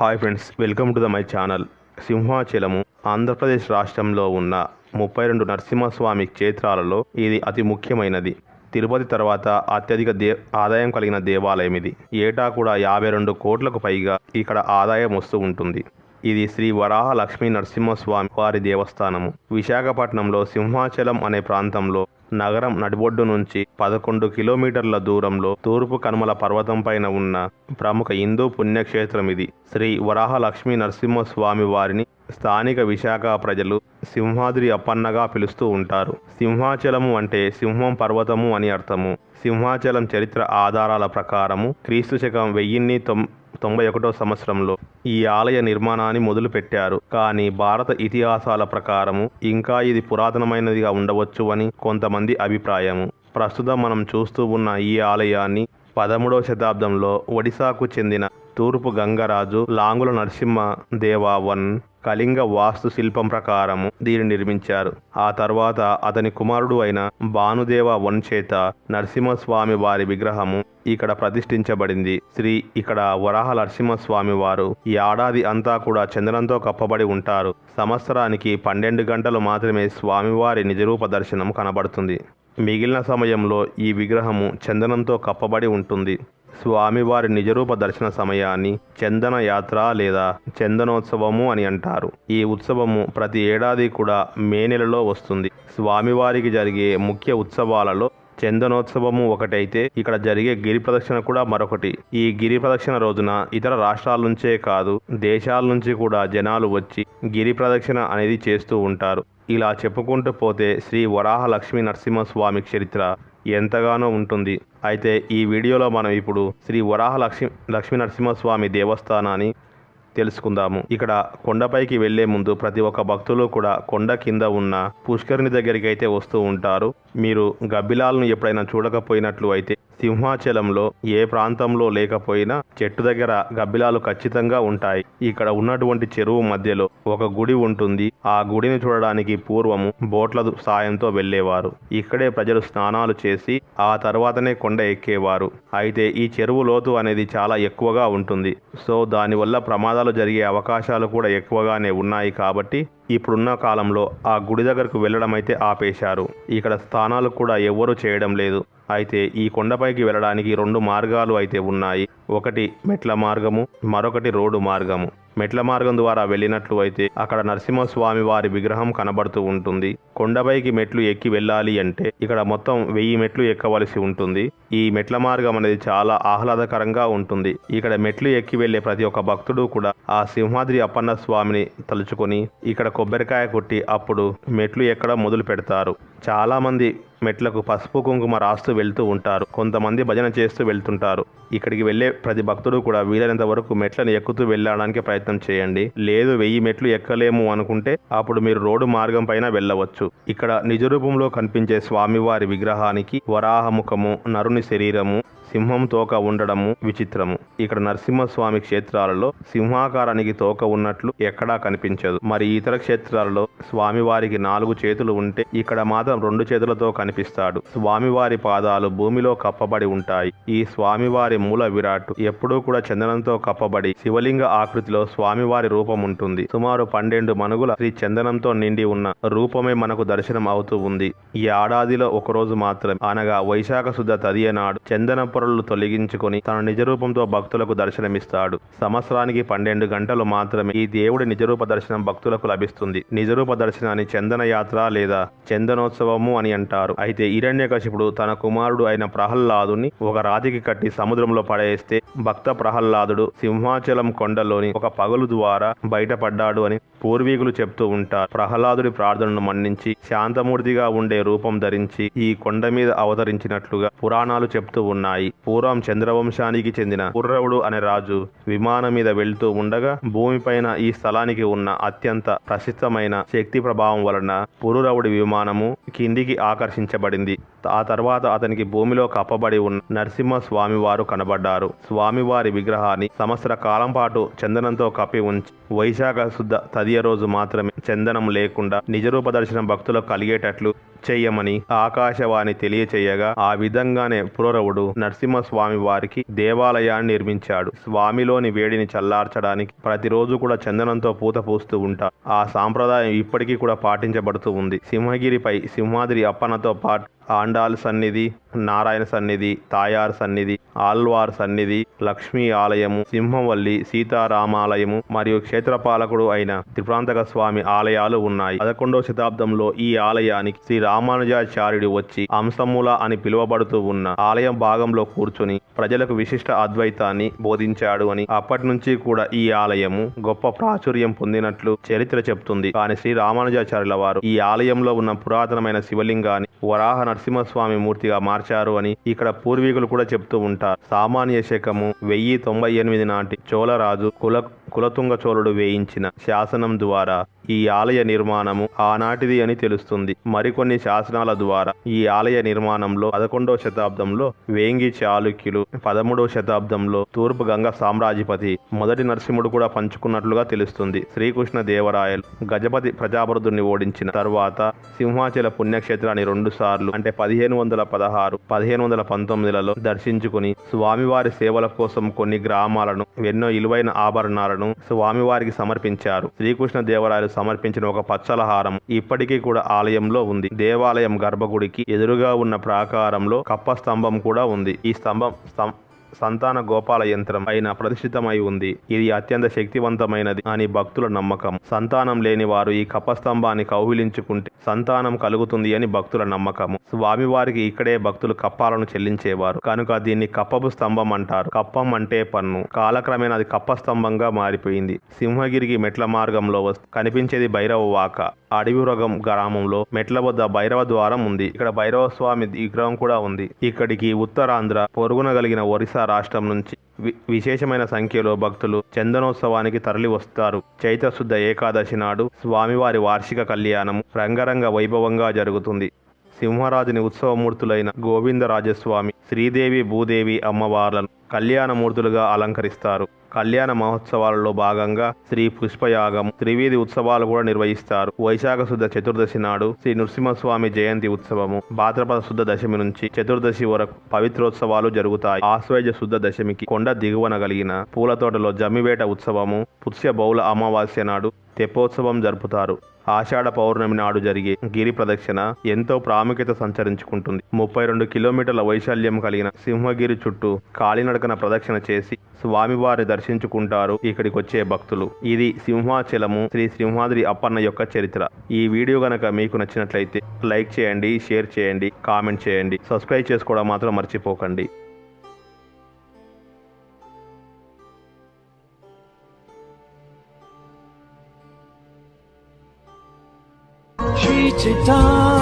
Hi friends welcome to the my channel Simhachalam Andhra Pradesh రాష్ట్రంలో ఉన్న ముప్పై రెండు నరసింహస్వామి క్షేత్రాలలో ఇది అతి ముఖ్యమైనది. తిరుపతి తర్వాత అత్యధిక దే ఆదాయం కలిగిన దేవాలయం ఇది. ఏటా కూడా యాభై రెండు కోట్లకు పైగా ఇక్కడ ఆదాయం వస్తూ ఉంటుంది. ఇది శ్రీ వరాహ లక్ష్మీ నరసింహస్వామి వారి దేవస్థానము. విశాఖపట్నంలో సింహాచలం అనే ప్రాంతంలో నగరం నడిబొడ్డు నుంచి పదకొండు కిలోమీటర్ల దూరంలో తూర్పు కనుమల పర్వతం పైన ఉన్న ప్రముఖ హిందూ పుణ్యక్షేత్రం ఇది. శ్రీ వరాహ లక్ష్మీ నరసింహస్వామి వారిని స్థానిక విశాఖ ప్రజలు సింహాద్రి అప్పన్నగా పిలుస్తూ ఉంటారు. సింహాచలము అంటే సింహం పర్వతము అని అర్థము. సింహాచలం చరిత్ర ఆధారాల ప్రకారము క్రీస్తు శకం వెయ్యిన్ని తొమ్ తొంభై ఒకటో సంవత్సరంలో ఈ ఆలయ నిర్మాణాన్ని మొదలుపెట్టారు. కానీ భారత ఇతిహాసాల ప్రకారము ఇంకా ఇది పురాతనమైనదిగా ఉండవచ్చు అని కొంతమంది అభిప్రాయము. ప్రస్తుతం మనం చూస్తూ ఉన్న ఈ ఆలయాన్ని పదమూడవ శతాబ్దంలో ఒడిశాకు చెందిన తూర్పు గంగరాజు లాంగుల నరసింహదేవ వన్ కళింగ వాస్తు శిల్పం ప్రకారము దీన్ని నిర్మించారు. ఆ తర్వాత అతని కుమారుడు అయిన భానుదేవ వన్ చేత నరసింహస్వామి వారి విగ్రహము ఇక్కడ ప్రతిష్ఠించబడింది. శ్రీ ఇక్కడ వరాహ నరసింహస్వామి వారు ఈ ఏడాది అంతా కూడా చందనంతో కప్పబడి ఉంటారు. సంవత్సరానికి పన్నెండు గంటలు మాత్రమే స్వామివారి నిజరూప దర్శనం కనబడుతుంది. మిగిలిన సమయంలో ఈ విగ్రహము చందనంతో కప్పబడి ఉంటుంది. స్వామివారి నిజరూప దర్శన సమయాన్ని చందన యాత్ర లేదా చందనోత్సవము అని అంటారు. ఈ ఉత్సవము ప్రతి ఏడాది కూడా మే నెలలో వస్తుంది. స్వామివారికి జరిగే ముఖ్య ఉత్సవాలలో చందనోత్సవము ఒకటైతే ఇక్కడ జరిగే గిరి ప్రదక్షిణ కూడా మరొకటి. ఈ గిరి ప్రదక్షిణ రోజున ఇతర రాష్ట్రాల నుంచే కాదు దేశాల నుంచి కూడా జనాలు వచ్చి గిరి ప్రదక్షిణ అనేది చేస్తూ ఉంటారు. ఇలా చెప్పుకుంటూ పోతే శ్రీ వరాహ లక్ష్మీ నరసింహస్వామి చరిత్ర ఎంతగానో ఉంటుంది. అయితే ఈ వీడియోలో మనం ఇప్పుడు శ్రీ వరాహ లక్ష్మీ లక్ష్మీ నరసింహస్వామి దేవస్థానాన్ని తెలుసుకుందాము. ఇక్కడ కొండపైకి వెళ్ళే ముందు ప్రతి ఒక్క భక్తులు కూడా కొండ కింద ఉన్న పుష్కరిణి దగ్గరికి అయితే వస్తూ ఉంటారు. మీరు గబ్బిలాలను ఎప్పుడైనా చూడకపోయినట్లు అయితే సింహాచలంలో ఏ ప్రాంతంలో లేకపోయినా చెట్టు దగ్గర గబ్బిలాలు ఖచ్చితంగా ఉంటాయి. ఇక్కడ ఉన్నటువంటి చెరువు మధ్యలో ఒక గుడి ఉంటుంది. ఆ గుడిని చూడడానికి పూర్వము బోట్ల సాయంతో వెళ్ళేవారు. ఇక్కడే ప్రజలు స్నానాలు చేసి ఆ తర్వాతనే కొండ ఎక్కేవారు. అయితే ఈ చెరువు లోతు అనేది చాలా ఎక్కువగా ఉంటుంది. సో దానివల్ల ప్రమాదాలు జరిగే అవకాశాలు కూడా ఎక్కువగానే ఉన్నాయి కాబట్టి ఇప్పుడున్న కాలంలో ఆ గుడి దగ్గరకు వెళ్ళడం అయితే ఆపేశారు. ఇక్కడ స్థానాలు కూడా ఎవ్వరూ చేయడం లేదు. అయితే ఈ కొండపైకి వెళ్ళడానికి రెండు మార్గాలు అయితే ఉన్నాయి. ఒకటి మెట్ల మార్గము మరొకటి రోడ్డు మార్గము. మెట్ల మార్గం ద్వారా వెళ్ళినట్లు అయితే అక్కడ నరసింహస్వామి వారి విగ్రహం కనబడుతూ ఉంటుంది. కొండపైకి మెట్లు ఎక్కి వెళ్ళాలి అంటే ఇక్కడ మొత్తం వెయ్యి మెట్లు ఎక్కవలసి ఉంటుంది. ఈ మెట్ల మార్గం అనేది చాలా ఆహ్లాదకరంగా ఉంటుంది. ఇక్కడ మెట్లు ఎక్కి వెళ్ళే ప్రతి ఒక్క భక్తుడు కూడా ఆ సింహాద్రి అప్పన్న స్వామిని తలుచుకొని ఇక్కడ కొబ్బరికాయ కొట్టి అప్పుడు మెట్లు ఎక్కడం మొదలు పెడతారు చాలామంది మెట్లకు పసుపు కుంకుమ రాస్తూ వెళ్తూ ఉంటారు. కొంతమంది భజన చేస్తూ వెళ్తుంటారు. ఇక్కడికి వెళ్ళే ప్రతి భక్తుడు కూడా వీలైనంత వరకు మెట్లను ఎక్కుతూ వెళ్ళడానికి ప్రయత్నం చేయండి. లేదు వెయ్యి మెట్లు ఎక్కలేము అనుకుంటే అప్పుడు మీరు రోడ్డు మార్గం పైన వెళ్ళవచ్చు. ఇక్కడ నిజ రూపంలో కనిపించే స్వామివారి విగ్రహానికి వరాహముఖము నరుని శరీరము సింహం తోక ఉండడము విచిత్రము. ఇక్కడ నరసింహస్వామి క్షేత్రాలలో సింహాకారానికి తోక ఉన్నట్లు ఎక్కడా కనిపించదు. మరి ఇతర క్షేత్రాలలో స్వామివారికి నాలుగు చేతులు ఉంటే ఇక్కడ మాత్రం రెండు చేతులతో కనిపిస్తాడు. స్వామివారి పాదాలు భూమిలో కప్పబడి ఉంటాయి. ఈ స్వామివారి మూల విరాట్ ఎప్పుడూ కూడా చందనంతో కప్పబడి శివలింగ ఆకృతిలో స్వామివారి రూపం ఉంటుంది. సుమారు పన్నెండు మనుగుల శ్రీ చందనంతో నిండి ఉన్న రూపమే మనకు దర్శనం అవుతూ ఉంది. ఈ ఏడాదిలో ఒకరోజు మాత్రం అనగా వైశాఖ శుద్ధ తదియ నాడు పొరలు తొలగించుకొని తన నిజరూపంతో భక్తులకు దర్శనమిస్తాడు. సంవత్సరానికి పన్నెండు గంటలు మాత్రమే ఈ దేవుడి నిజరూప దర్శనం భక్తులకు లభిస్తుంది. నిజరూప దర్శనాన్ని చందన యాత్ర లేదా చందనోత్సవము అని అంటారు. అయితే హిరణ్యకశిపుడు తన కుమారుడు అయిన ప్రహ్లాదుని ఒక రాతికి కట్టి సముద్రంలో పడేస్తే భక్త ప్రహ్లాదుడు సింహాచలం కొండలోని ఒక పగులు ద్వారా బయటపడ్డాడు అని పూర్వీకులు చెప్తూ ఉంటారు. ప్రహ్లాదుడి ప్రార్థనను మన్నించి శాంతమూర్తిగా ఉండే రూపం ధరించి ఈ కొండ మీద అవతరించినట్లుగా పురాణాలు చెప్తూ ఉన్నాయి. పూర్వం చంద్రవంశానికి చెందిన పుర్రవుడు అనే రాజు విమానం మీద వెళ్తూ ఉండగా భూమిపైన ఈ స్థలానికి ఉన్న అత్యంత ప్రసిద్ధమైన శక్తి ప్రభావం వలన పురురవుడి విమానము కిందికి ఆకర్షించబడింది. ఆ తర్వాత అతనికి భూమిలో కప్పబడి ఉన్న నరసింహ స్వామి వారు కనబడ్డారు. స్వామివారి విగ్రహాన్ని సంవత్సర కాలం పాటు చందనంతో కప్పి ఉంచి వైశాఖ శుద్ధ తదియ రోజు మాత్రమే చందనం లేకుండా నిజరూప దర్శనం భక్తులకు కలిగేటట్లు చెయ్యమని ఆకాశవాణి తెలియచేయగా ఆ విధంగానే పురరవుడు నరసింహస్వామి వారికి దేవాలయాన్ని నిర్మించాడు. స్వామిలోని వేడిని చల్లార్చడానికి ప్రతిరోజు కూడా చందనంతో పూత పూస్తూ ఉంటారు. ఆ సాంప్రదాయం ఇప్పటికీ కూడా పాటించబడుతూ ఉంది. సింహగిరిపై సింహాద్రి అప్పనతో పాటు ఆండాల్ సన్నిధి నారాయణ సన్నిధి తాయార్ సన్నిధి ఆల్వార్ సన్నిధి లక్ష్మీ ఆలయము సింహవల్లి సీతారామాలయము మరియు క్షేత్రపాలకుడు అయిన త్రిప్రాంతక స్వామి ఆలయాలు ఉన్నాయి. పదకొండవ శతాబ్దంలో ఈ ఆలయానికి శ్రీ రామానుజాచార్యుడు వచ్చి అంశమూల అని పిలువబడుతూ ఉన్న ఆలయం భాగంలో కూర్చుని ప్రజలకు విశిష్ట అద్వైతాన్ని బోధించాడు అని అప్పటి నుంచి కూడా ఈ ఆలయము గొప్ప ప్రాచుర్యం పొందినట్లు చరిత్ర చెప్తుంది. కానీ శ్రీ రామానుజాచార్యుల వారు ఈ ఆలయంలో ఉన్న పురాతనమైన శివలింగాన్ని వరాహ నరసింహస్వామి మూర్తిగా మార్చారు అని ఇక్కడ పూర్వీకులు కూడా చెప్తూ ఉంటారు. సామాన్య శకము వెయ్యి తొంభై ఎనిమిది నాటి చోళరాజు కుల కులతుంగ చోళుడు వేయించిన శాసనం ద్వారా ఈ ఆలయ నిర్మాణము ఆనాటిది అని తెలుస్తుంది. మరికొన్ని శాసనాల ద్వారా ఈ ఆలయ నిర్మాణంలో పదకొండవ శతాబ్దంలో వేంగి చాళుక్యులు పదమూడవ శతాబ్దంలో తూర్పు గంగ సామ్రాజ్యపతి మొదటి నరసింహుడు కూడా పంచుకున్నట్లుగా తెలుస్తుంది. శ్రీకృష్ణ దేవరాయలు గజపతి ప్రజాపరుదుని ఓడించిన తర్వాత సింహాచల పుణ్యక్షేత్రాన్ని రెండు సార్లు అంటే పదిహేను వందల పదహారు పదిహేను వందల పంతొమ్మిదిలలో దర్శించుకుని స్వామివారి సేవల కోసం కొన్ని గ్రామాలను ఎన్నో ఇలువైన ఆభరణాలను స్వామివారికి సమర్పించారు. శ్రీకృష్ణ దేవరాయలు సమర్పించిన ఒక పచ్చల హారం ఇప్పటికీ కూడా ఆలయంలో ఉంది. దేవాలయం గర్భగుడికి ఎదురుగా ఉన్న ప్రాకారంలో కప్ప స్తంభం కూడా ఉంది. ఈ స్తంభం సంతాన గోపాల యంత్రం అయిన ప్రతిష్ఠితమై ఉంది. ఇది అత్యంత శక్తివంతమైనది అని భక్తుల నమ్మకం. సంతానం లేని వారు ఈ కప్పస్తంభాన్ని కౌగిలించుకుంటే సంతానం కలుగుతుంది అని భక్తుల నమ్మకము. స్వామివారికి ఇక్కడే భక్తులు కప్పాలను చెల్లించేవారు. కనుక దీన్ని కప్పపు స్తంభం అంటారు. కప్పం అంటే పన్ను. కాలక్రమేణా అది కప్ప స్తంభంగా మారిపోయింది. సింహగిరికి మెట్ల మార్గంలో కనిపించేది భైరవ వాక. అడవిరగం గ్రామంలో మెట్ల వద్ద భైరవ ద్వారం ఉంది. ఇక్కడ భైరవ స్వామి విగ్రహం కూడా ఉంది. ఇక్కడికి ఉత్తరాంధ్ర పొరుగున కలిగిన ఒరిస్సా రాష్ట్రం నుంచి విశేషమైన సంఖ్యలో భక్తులు చందనోత్సవానికి తరలి వస్తారు చైత్రశుద్ధ ఏకాదశి నాడు స్వామివారి వార్షిక కళ్యాణం రంగరంగ వైభవంగా జరుగుతుంది. సింహరాజుని ఉత్సవమూర్తులైన గోవిందరాజస్వామి శ్రీదేవి భూదేవి అమ్మవార్లను కళ్యాణమూర్తులుగా అలంకరిస్తారు. కళ్యాణ మహోత్సవాలలో భాగంగా శ్రీ పుష్పయాగం త్రివేది ఉత్సవాలు కూడా నిర్వహిస్తారు. వైశాఖ శుద్ధ చతుర్దశి నాడు శ్రీ నృసింహస్వామి జయంతి ఉత్సవము. భాద్రపద శుద్ధ దశమి నుంచి చతుర్దశి వరకు పవిత్రోత్సవాలు జరుగుతాయి. ఆశ్వయుజ శుద్ధ దశమికి కొండ దిగువన కలిగిన పూల తోటలో జమ్మివేట ఉత్సవము పుష్య బౌల అమావాస్య నాడు తెప్పోత్సవం జరుపుతారు. ఆషాఢ పౌర్ణమి నాడు జరిగే గిరి ప్రదక్షిణ ఎంతో ప్రాముఖ్యత సంచరించుకుంటుంది. ముప్పై రెండు కిలోమీటర్ల వైశాల్యం కలిగిన సింహగిరి చుట్టూ కాలినడకన ప్రదక్షిణ చేసి స్వామివారిని దర్శించుకుంటారు ఇక్కడికి వచ్చే భక్తులు. ఇది సింహాచలము శ్రీ సింహాద్రి అప్పన్న యొక్క చరిత్ర. ఈ వీడియో గనక మీకు నచ్చినట్లయితే లైక్ చేయండి షేర్ చేయండి కామెంట్ చేయండి. సబ్స్క్రైబ్ చేసుకోవడం మాత్రం మర్చిపోకండి. 你知道。